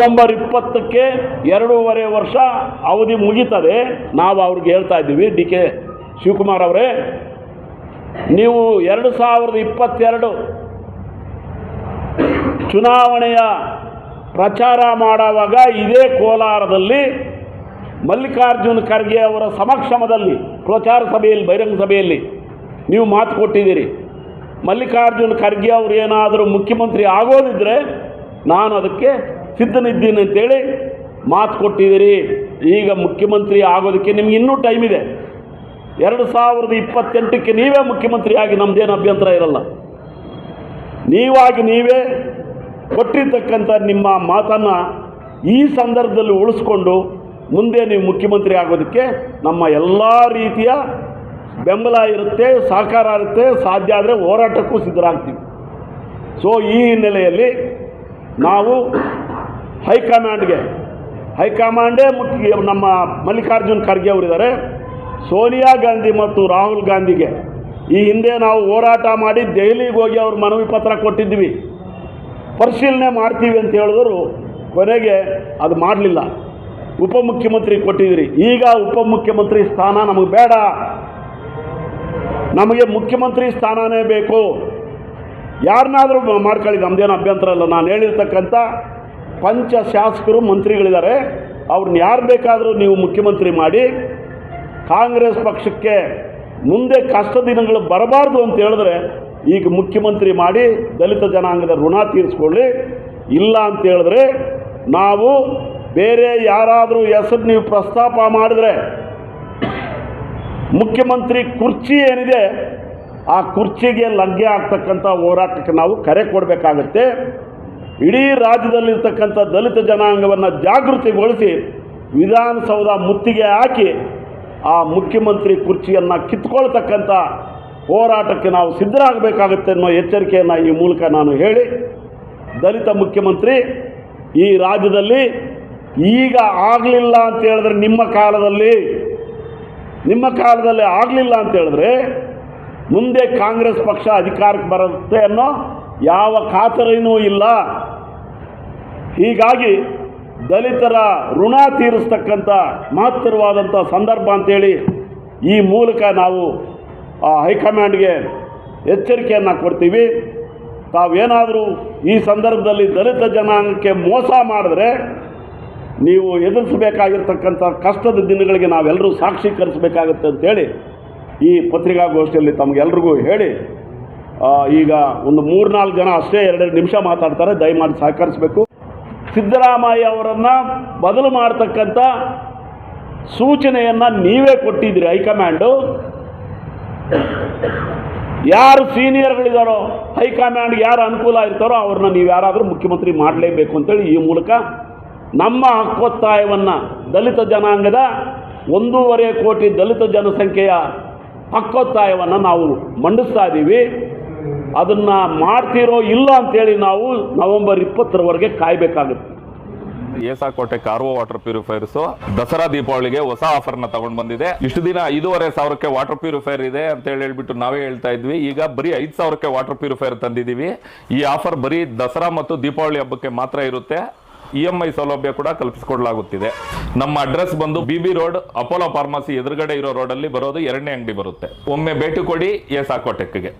November ಇಪ್ಪತ್ತಕ್ಕೆ ಎರಡೂವರೆ ವರ್ಷ ಅವಧಿ ಮುಗೀತದೆ. ನಾವು ಅವ್ರಿಗೆ ಹೇಳ್ತಾ ಇದ್ದೀವಿ, ಡಿ ಕೆ ಶಿವಕುಮಾರ್ ಅವರೇ, ನೀವು ಎರಡು ಸಾವಿರದ ಇಪ್ಪತ್ತೆರಡು ಚುನಾವಣೆಯ ಪ್ರಚಾರ ಮಾಡುವಾಗ ಇದೇ ಕೋಲಾರದಲ್ಲಿ ಮಲ್ಲಿಕಾರ್ಜುನ್ ಖರ್ಗೆ ಅವರ ಸಮಕ್ಷಮದಲ್ಲಿ, ಪ್ರಚಾರ ಸಭೆಯಲ್ಲಿ, ಬಹಿರಂಗ ಸಭೆಯಲ್ಲಿ ನೀವು ಮಾತು ಕೊಟ್ಟಿದ್ದೀರಿ. ಮಲ್ಲಿಕಾರ್ಜುನ್ ಖರ್ಗೆ ಅವರು ಏನಾದರೂ ಮುಖ್ಯಮಂತ್ರಿ ಆಗೋದಿದ್ದರೆ ನಾನು ಅದಕ್ಕೆ ಸಿದ್ಧನಿದ್ದೀನಿ ಅಂತೇಳಿ ಮಾತು ಕೊಟ್ಟಿದ್ದೀರಿ. ಈಗ ಮುಖ್ಯಮಂತ್ರಿ ಆಗೋದಕ್ಕೆ ನಿಮ್ಗೆ ಇನ್ನೂ ಟೈಮ್ ಇದೆ. ಎರಡು ಸಾವಿರದ ಇಪ್ಪತ್ತೆಂಟಕ್ಕೆ ನೀವೇ ಮುಖ್ಯಮಂತ್ರಿ ಆಗಿ ಅಭ್ಯಂತರ ಇರಲ್ಲ. ನೀವಾಗಿ ನೀವೇ ಕೊಟ್ಟಿರ್ತಕ್ಕಂಥ ನಿಮ್ಮ ಮಾತನ್ನು ಈ ಸಂದರ್ಭದಲ್ಲಿ ಉಳಿಸ್ಕೊಂಡು ಮುಂದೆ ನೀವು ಮುಖ್ಯಮಂತ್ರಿ ಆಗೋದಕ್ಕೆ ನಮ್ಮ ಎಲ್ಲ ರೀತಿಯ ಬೆಂಬಲ ಇರುತ್ತೆ, ಸಹಕಾರ ಇರುತ್ತೆ, ಸಾಧ್ಯ ಆದರೆ ಹೋರಾಟಕ್ಕೂ ಸಿದ್ಧರಾಗ್ತೀವಿ. ಸೊ ಈ ಹಿನ್ನೆಲೆಯಲ್ಲಿ ನಾವು ಹೈಕಮಾಂಡ್ಗೆ. ಹೈಕಮಾಂಡೇ ಮುಖ್ಯ ನಮ್ಮ ಮಲ್ಲಿಕಾರ್ಜುನ್ ಖರ್ಗೆ ಅವರಿದ್ದಾರೆ. ಸೋನಿಯಾ ಗಾಂಧಿ ಮತ್ತು ರಾಹುಲ್ ಗಾಂಧಿಗೆ. ಈ ಹಿಂದೆ ನಾವು ಹೋರಾಟ ಮಾಡಿ ದೆಹಲಿಗೆ ಹೋಗಿ ಅವ್ರ ಮನವಿ ಪತ್ರ ಕೊಟ್ಟಿದ್ವಿ. ಪರಿಶೀಲನೆ ಮಾಡ್ತೀವಿ ಅಂತ ಹೇಳಿದ್ರು. ಕೊನೆಗೆ ಅದು ಮಾಡಲಿಲ್ಲ. ಉಪಮುಖ್ಯಮಂತ್ರಿ ಕೊಟ್ಟಿದ್ರಿ. ಈಗ ಉಪಮುಖ್ಯಮಂತ್ರಿ ಸ್ಥಾನ ನಮಗೆ ಬೇಡ. ನಮಗೆ ಮುಖ್ಯಮಂತ್ರಿ ಸ್ಥಾನನೇ ಬೇಕು. ಯಾರನ್ನಾದರೂ ಮಾಡ್ಕೊಳ್ಳಿ ನಮ್ಮದೇನು ಅಭ್ಯಂತರ ಇಲ್ಲ. ನಾನು ಹೇಳಿರ್ತಕ್ಕಂಥ ಪಂಚ ಶಾಸಕರು ಮಂತ್ರಿಗಳಿದ್ದಾರೆ. ಅವ್ರನ್ನ ಯಾರು ಬೇಕಾದರೂ ನೀವು ಮುಖ್ಯಮಂತ್ರಿ ಮಾಡಿ, ಕಾಂಗ್ರೆಸ್ ಪಕ್ಷಕ್ಕೆ ಮುಂದೆ ಕಷ್ಟ ದಿನಗಳು ಬರಬಾರ್ದು ಅಂತ ಹೇಳಿದ್ರೆ ಈಗ ಮುಖ್ಯಮಂತ್ರಿ ಮಾಡಿ, ದಲಿತ ಜನಾಂಗದ ಋಣ ತೀರಿಸ್ಕೊಳ್ಳಿ. ಇಲ್ಲ ಅಂತ ಹೇಳಿದ್ರೆ ನಾವು ಬೇರೆ ಯಾರಾದರೂ ಹೆಸರು ನೀವು ಪ್ರಸ್ತಾಪ ಮಾಡಿದ್ರೆ ಮುಖ್ಯಮಂತ್ರಿ ಕುರ್ಚಿ ಏನಿದೆ, ಆ ಕುರ್ಚಿಗೆ ಲಗ್ಗೆ ಆಗ್ತಕ್ಕಂಥ ಹೋರಾಟಕ್ಕೆ ನಾವು ಕರೆ ಕೊಡಬೇಕಾಗತ್ತೆ. ಇಡೀ ರಾಜ್ಯದಲ್ಲಿರ್ತಕ್ಕಂಥ ದಲಿತ ಜನಾಂಗವನ್ನು ಜಾಗೃತಿಗೊಳಿಸಿ ವಿಧಾನಸೌಧ ಮುತ್ತಿಗೆ ಹಾಕಿ ಆ ಮುಖ್ಯಮಂತ್ರಿ ಕುರ್ಚಿಯನ್ನು ಕಿತ್ಕೊಳ್ತಕ್ಕಂಥ ಹೋರಾಟಕ್ಕೆ ನಾವು ಸಿದ್ಧರಾಗಬೇಕಾಗುತ್ತೆ ಅನ್ನೋ ಎಚ್ಚರಿಕೆಯನ್ನು ಈ ಮೂಲಕ ನಾನು ಹೇಳಿ, ದಲಿತ ಮುಖ್ಯಮಂತ್ರಿ, ಈ ರಾಜ್ಯದಲ್ಲಿ ಈಗ ಆಗಲಿಲ್ಲ ಅಂತ ಹೇಳಿದ್ರೆ ನಿಮ್ಮ ಕಾಲದಲ್ಲಿ ನಿಮ್ಮ ಕಾಲದಲ್ಲಿ ಆಗಲಿಲ್ಲ ಅಂತ ಹೇಳಿದ್ರೆ ಮುಂದೆ ಕಾಂಗ್ರೆಸ್ ಪಕ್ಷ ಅಧಿಕಾರಕ್ಕೆ ಬರುತ್ತೆ ಅನ್ನೋ ಯಾವ ಖಾತರಿನೂ ಇಲ್ಲ. ಹೀಗಾಗಿ ದಲಿತರ ಋಣ ತೀರಿಸ್ತಕ್ಕಂಥ ಮಹತ್ತರವಾದಂಥ ಸಂದರ್ಭ ಅಂತೇಳಿ ಈ ಮೂಲಕ ನಾವು ಆ, ಹೈಕಮಾಂಡ್ಗೆ ಎಚ್ಚರಿಕೆಯನ್ನು ಕೊಡ್ತೀವಿ. ತಾವೇನಾದರೂ ಈ ಸಂದರ್ಭದಲ್ಲಿ ದಲಿತ ಜನಾಂಗಕ್ಕೆ ಮೋಸ ಮಾಡಿದ್ರೆ ನೀವು ಎದುರಿಸಬೇಕಾಗಿರ್ತಕ್ಕಂಥ ಕಷ್ಟದ ದಿನಗಳಿಗೆ ನಾವೆಲ್ಲರೂ ಸಾಕ್ಷೀಕರಿಸಬೇಕಾಗುತ್ತೆ ಅಂತೇಳಿ ಈ ಪತ್ರಿಕಾಗೋಷ್ಠಿಯಲ್ಲಿ ತಮಗೆಲ್ರಿಗೂ ಹೇಳಿ ಈಗ ಒಂದು ಮೂರ್ನಾಲ್ಕು ಜನ ಅಷ್ಟೇ ಎರಡೆರಡು ನಿಮಿಷ ಮಾತಾಡ್ತಾರೆ ದಯಮಾಡಿ ಸಹಕರಿಸಬೇಕು. ಸಿದ್ದರಾಮಯ್ಯ ಅವರನ್ನು ಬದಲು ಮಾಡ್ತಕ್ಕಂಥ ಸೂಚನೆಯನ್ನು ನೀವೇ ಕೊಟ್ಟಿದ್ದೀರಿ ಹೈಕಮಾಂಡು. ಯಾರು ಸೀನಿಯರ್ಗಳಿದ್ದಾರೋ ಹೈಕಮಾಂಡ್ಗೆ ಯಾರು ಅನುಕೂಲ ಇರ್ತಾರೋ ಅವ್ರನ್ನ ನೀವು ಯಾರಾದರೂ ಮುಖ್ಯಮಂತ್ರಿ ಮಾಡಲೇಬೇಕು ಅಂತೇಳಿ ಈ ಮೂಲಕ ನಮ್ಮ ಹಕ್ಕೊತ್ತಾಯವನ್ನು ದಲಿತ ಜನಾಂಗದ ಒಂದೂವರೆ ಕೋಟಿ ದಲಿತ ಜನಸಂಖ್ಯೆಯ ಹಕ್ಕೊತ್ತಾಯವನ್ನು ನಾವು ಮಂಡಿಸ್ತಾ ಇದ್ದೀವಿ. ಅದನ್ನು ಮಾಡ್ತಿರೋ ಇಲ್ಲ ಅಂತೇಳಿ ನಾವು ನವೆಂಬರ್ ಇಪ್ಪತ್ತರವರೆಗೆ ಕಾಯಬೇಕಾಗುತ್ತೆ. ಏಸಾಕೋಟೆ ಕಾರ್ವೋ ವಾಟರ್ ಪ್ಯೂರಿಫೈರ್ಸ್ ದಸರಾ ದೀಪಾವಳಿಗೆ ಹೊಸ ಆಫರ್ನ ತಗೊಂಡ್ ಬಂದಿದೆ. ಇಷ್ಟು ದಿನ ಐದೂವರೆ ಸಾವಿರಕ್ಕೆ ವಾಟರ್ ಪ್ಯೂರಿಫೈರ್ ಇದೆ ಅಂತ ಹೇಳಿ ಹೇಳ್ಬಿಟ್ಟು ನಾವೇ ಹೇಳ್ತಾ ಇದ್ವಿ. ಈಗ ಬರೀ ಐದ್ ಸಾವಿರಕ್ಕೆ ವಾಟರ್ ಪ್ಯೂರಿಫೈರ್ ತಂದಿದೀವಿ ಈ ಆಫರ್ ಬರೀ ದಸರಾ ಮತ್ತು ದೀಪಾವಳಿ ಹಬ್ಬಕ್ಕೆ ಮಾತ್ರ ಇರುತ್ತೆ. ಇ ಎಂ ಐ ಸೌಲಭ್ಯ ಕೂಡ ಕಲ್ಪಿಸಿಕೊಡಲಾಗುತ್ತಿದೆ. ನಮ್ಮ ಅಡ್ರೆಸ್ ಬಂದು B B road, Apollo pharmacy ಎದುರುಗಡೆ ಇರೋ ರೋಡಲ್ಲಿ ಬರೋದು ಎರಡನೇ ಅಂಗಡಿ ಬರುತ್ತೆ. ಒಮ್ಮೆ ಭೇಟಿ ಕೊಡಿ ಏಸಾಕೋಟೆಕ್ಗೆ